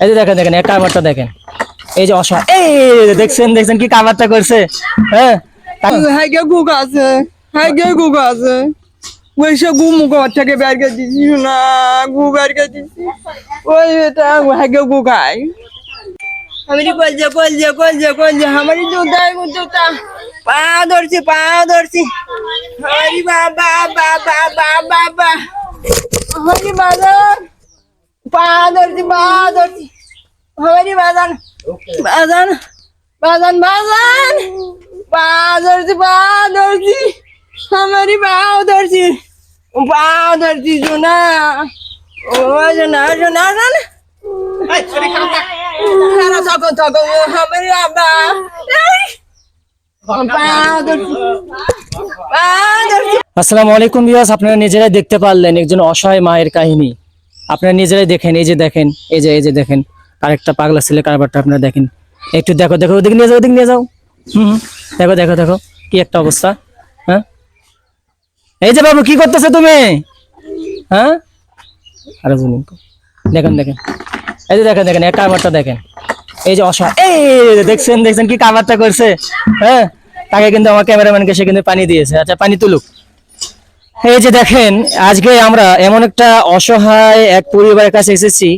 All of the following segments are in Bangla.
এই যে দেখেন দেখেন, এই কারবারটা দেখেন। এই যে অসহায় এই দেখছেন দেখছেন কি কারবারটা করছে? হ্যাঁ? তা- হাইগে গুগ আছে। হাইগে গুগ আছে। ওইসব গু মুখ থেকে বের করে দিছি না গু বের করে দিছি। ওই এটা হাইগে গু খাই আমি কলজে কলজে কলজে কলজে আমার জুতা জুতা। পা ধরছি পা ধরছি। হরি বাবা বাবা বাবা বাবা। হরি বাজার পা ধরছি পা ধরছি হরি বাজান বাজান বাজান বাজান পা ধরছি পা ধরছি আমারই পাও ধরছি পাও ধরছি সোনা ও সোনা সোনা সোনা সারা আসসালামু আলাইকুম বিয়াস আপনারা নিজেরাই দেখতে পারলেন একজন অসহায় মায়ের কাহিনী। আপনারা নিজেরাই দেখেন, এই যে দেখেন, এই যে এই যে দেখেন, আরেকটা পাগলা ছেলে কারবারটা আপনারা দেখেন। একটু দেখো দেখো, ওদিকে নিয়ে যাও, ওদিকে নিয়ে যাও। হুম। দেখো দেখো দেখো, কি একটা অবস্থা হ্যাঁ? এই যে বাবু, কি করতেছো তুমি? হ্যাঁ? আরে শুনুন দেখেন দেখেন। এই যে দেখেন দেখেন এক কারবারটা দেখেন। এই যে অসহায় এই দেখছেন দেখছেন কি কারবারটা করছে হ্যাঁ? তাকে কিন্তু আমার ক্যামেরাম্যানকে সে কিন্তু পানি দিয়েছে। আচ্ছা পানি তুলুক। এই যে দেখেন আজকে আমরা এমন একটা অসহায় এক পরিবারের কাছে এসেছি।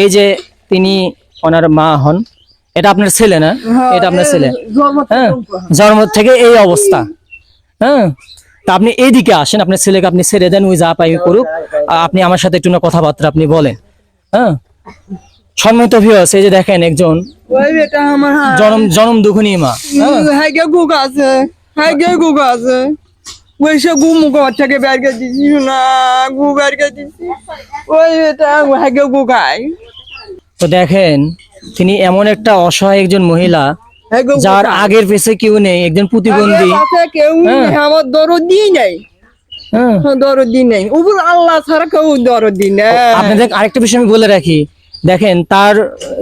এই যে তিনি ওনার মা হন। এটা আপনার ছেলে না? এটা আপনার ছেলে। হ্যাঁ জন্ম থেকে এই অবস্থা। হ্যাঁ তা আপনি এইদিকে আসেন আপনার ছেলেকে আপনি ছেড়ে দেন ওই যা পাই করুক। আপনি আমার সাথে একটু না কথাবার্তা আপনি বলেন। হ্যাঁ সম্মিত ভিউয়ার্স এই যে দেখেন একজন জনম জনম দুখুনি মা। হ্যাঁ। গুগ আছে আছে। ওইসব গু মুখ থেকে বের করে দিছি না গু বের করে দিছি ওই এটা গু খাই তো দেখেন তিনি এমন একটা অসহায় একজন মহিলা যার আগের পেছে কেউ নেই একজন প্রতিবন্ধী। কেউ নেই, আমার দরদি নেই। হ্যাঁ। দরদি নেই। উপর আল্লাহ ছাড়া কেউ দরদি নেই। আপনাদের আরেকটা বিষয় আমি বলে রাখি। দেখেন তার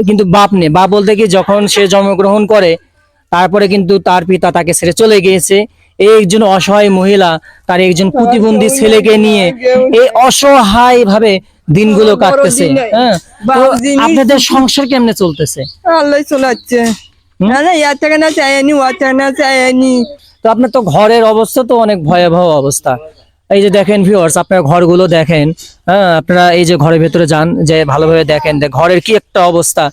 কিন্তু বাপ নেই। বাপ বলতে কি যখন সে জন্মগ্রহণ করে তারপরে কিন্তু তার পিতা তাকে ছেড়ে চলে গিয়েছে। এই একজন অসহায় মহিলা তার একজন প্রতিবন্ধী ছেলেকে নিয়ে এই অসহায় ভাবে দিনগুলো কাটতেছে। হ্যাঁ তো আপনাদের সংসার কেমনে চলতেছে? আল্লাহ চলাচ্ছে। না না ইয়ার থেকে না চাইনি ওয়ার থেকে না চাইনি তো আপনার তো ঘরের অবস্থা তো অনেক ভয়াবহ অবস্থা। এই যে দেখেন ভিউয়ার্স আপনার ঘরগুলো দেখেন। হ্যাঁ আপনারা এই যে ঘরের ভেতরে যান যে ভালোভাবে দেখেন যে ঘরের কি একটা অবস্থা।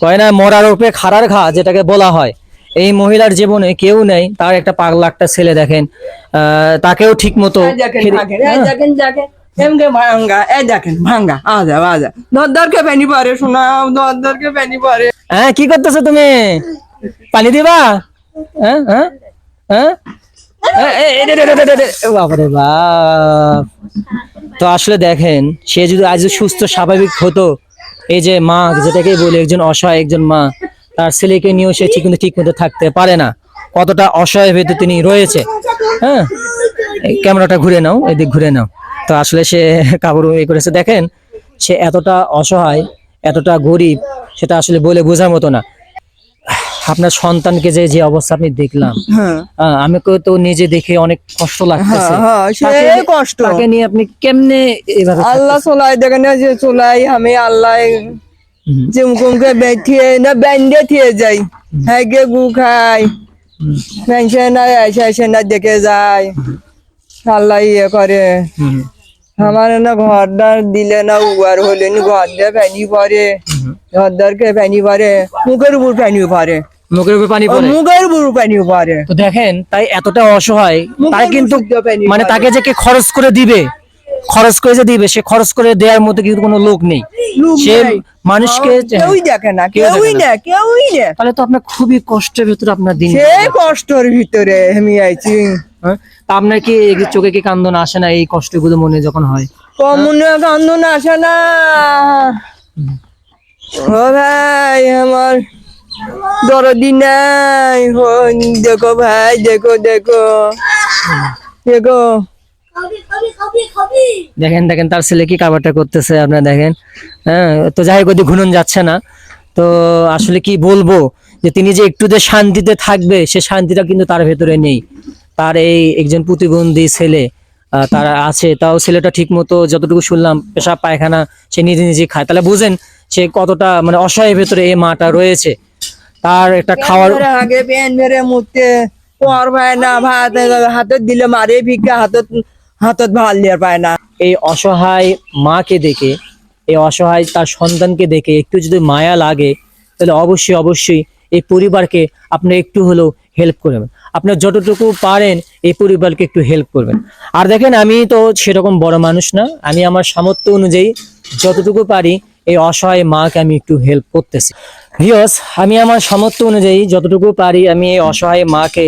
কয় না মরার উপরে খাড়ার ঘা যেটাকে বলা হয়। এই মহিলার জীবনে কেউ নেই তার একটা পাগলা একটা ছেলে দেখেন আহ, তাকেও ঠিক মতো এই দেখেন ভাঙেন, এই দেখেন দেখেন এমকে ভাঙ্গা এই দেখেন ভাঙ্গা আজা আজা দরদরকে পেনি পারে শোনা দরদরকে পেনি পারে হ্যাঁ কি করতেছো তুমি পানি দিবা হ্যাঁ হ্যাঁ হ্যাঁ বাপ তো আসলে দেখেন সে যদি আজ সুস্থ স্বাভাবিক হতো এই যে মা যেটাকে বলি একজন অসহায় একজন মা তার ছেলেকে নিয়েও সে ঠিক ঠিক মতো থাকতে পারে না। কতটা অসহায় ভেতর তিনি রয়েছে। হ্যাঁ? ক্যামেরাটা ঘুরে নাও এদিক ঘুরে নাও। তো আসলে সে কাপড় ইয়ে করেছে। দেখেন সে এতটা অসহায় এতটা গরিব সেটা আসলে বলে বোঝার মতো না। আপনার সন্তানকে যে যে অবস্থা আপনি দেখলাম। হ্যাঁ। আহ, আমি তো নিজে দেখে অনেক কষ্ট লাগতেছে। হ্যাঁ, তাকে- কষ্ট। তাকে নিয়ে আপনি কেমনে এভাবে আল্লাহ চলাই দেখেন যে চলাই আমি আল্লাহ যে না ব্যান্ডে থিয়ে যাই হ্যাঁ গে গু খাই পেনশন এসে এসে না দেখে যায় আল্লাহ ইয়ে করে আমার না ঘরদার দিলে না উয়ার হলে নি ঘরদার ফ্যানি পরে ঘরদারকে ফ্যানি পরে মুখের উপর ফ্যানি পরে মুখের উপর পানি পড়ে মুখের উপর ফ্যানি পরে তো দেখেন তাই এতটা অসহায় তাই কিন্তু মানে তাকে যে কে খরচ করে দিবে খরচ করে যে দিবে সে খরচ করে দেওয়ার মতো কিন্তু কোনো লোক নেই। সে মানুষকে কেউই দেখে না কেউ কেউই না। কেউই না। তাহলে তো আপনার খুবই কষ্টের ভিতরে আপনার দিন সে কষ্টর ভিতরে আমি আইছি। হ্যাঁ? তা আপনার কি চোখে কি কান্দন আসে না এই কষ্টগুলো মনে যখন হয়? কমনে কান্দন আসে না। ও ভাই আমার দরদি নাই। দেখো ভাই দেখো দেখো। দেখো। দেখেন দেখেন তার ছেলে কি কাবারটা করতেছে আপনারা দেখেন। হ্যাঁ তো যাই ওদিকে ঘুনুন যাচ্ছে না। তো আসলে কি বলব যে তিনি যে একটু যে শান্তিতে থাকবে সে শান্তিটা কিন্তু তার ভেতরে নেই। তার এই একজন প্রতিবন্ধী ছেলে তার আছে তাও ছেলেটা ঠিক মতো যতটুকু শুনলাম পেশাব পায়খানা সে নিজে নিজে খায়। তাহলে বুঝেন সে কতটা মানে অসহায় ভেতরে এই মাটা রয়েছে। তার একটা খাওয়ার আগে পেন মেরে ভাত হাতত দিলে মারে ভিক্ষা হাতত হাতত দিয়ে পায় না। এই অসহায় মাকে দেখে, এই অসহায় তার সন্তানকে দেখে একটু যদি মায়া লাগে, তাহলে অবশ্যই অবশ্যই এই পরিবারকে আপনি একটু হলেও হেল্প করবেন। আপনার যতটুকু পারেন এই পরিবারকে একটু হেল্প করবেন। আর দেখেন, আমি তো সেরকম বড় মানুষ না। আমি আমার সামর্থ্য অনুযায়ী যতটুকু পারি এই অসহায় মাকে আমি একটু হেল্প করতেছি। ভিওস আমি আমার সামর্থ্য অনুযায়ী যতটুকু পারি আমি এই অসহায় মাকে,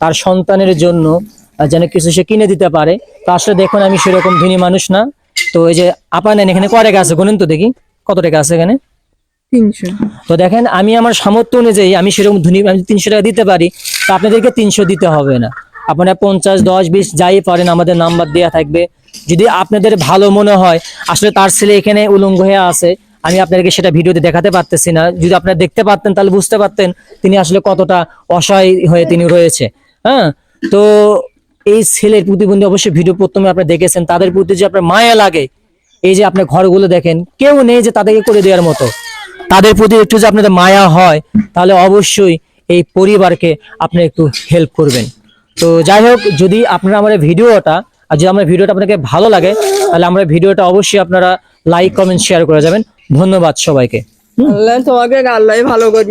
তার সন্তানের জন্য যেন কিছু সে কিনে দিতে পারে। তো আসলে দেখুন আমি সেরকম ধনী মানুষ না। তো এই যে আপা নেন এখানে কয় টাকা আছে গুনেন তো দেখি। কত টাকা আছে এখানে? তিনশো। তো দেখেন আমি আমার সামর্থ্য অনুযায়ী আমি সেরকম ধনী আমি তিনশো টাকা দিতে পারি তো আপনাদেরকে তিনশো দিতে হবে না। আপনারা পঞ্চাশ দশ বিশ যাই পারেন আমাদের নাম্বার দেওয়া থাকবে। যদি আপনাদের ভালো মনে হয় আসলে তার ছেলে এখানে উলঙ্গ হয়ে আছে আমি আপনাদেরকে সেটা ভিডিওতে দেখাতে পারতেছি না। যদি আপনারা দেখতে পারতেন তাহলে বুঝতে পারতেন তিনি আসলে কতটা অসহায় হয়ে তিনি রয়েছে। হ্যাঁ? তো এই ছেলের প্রতিবন্ধী অবশ্যই ভিডিও প্রথমে আপনারা দেখেছেন। তাদের প্রতি যে আপনার মায়া লাগে, এই যে আপনার ঘরগুলো দেখেন, কেউ নেই যে তাদেরকে করে দেওয়ার মতো। তাদের প্রতি একটু যে আপনাদের মায়া হয়, তাহলে অবশ্যই এই পরিবারকে আপনি একটু হেল্প করবেন। তো যাই হোক, যদি আপনারা আমার ভিডিওটা, আর যদি আমার ভিডিওটা আপনাকে ভালো লাগে, তাহলে আমরা ভিডিওটা অবশ্যই আপনারা লাইক কমেন্ট শেয়ার করে যাবেন। ধন্যবাদ সবাইকে। আল্লাহ তোমাকে আল্লাহ ভালো করবে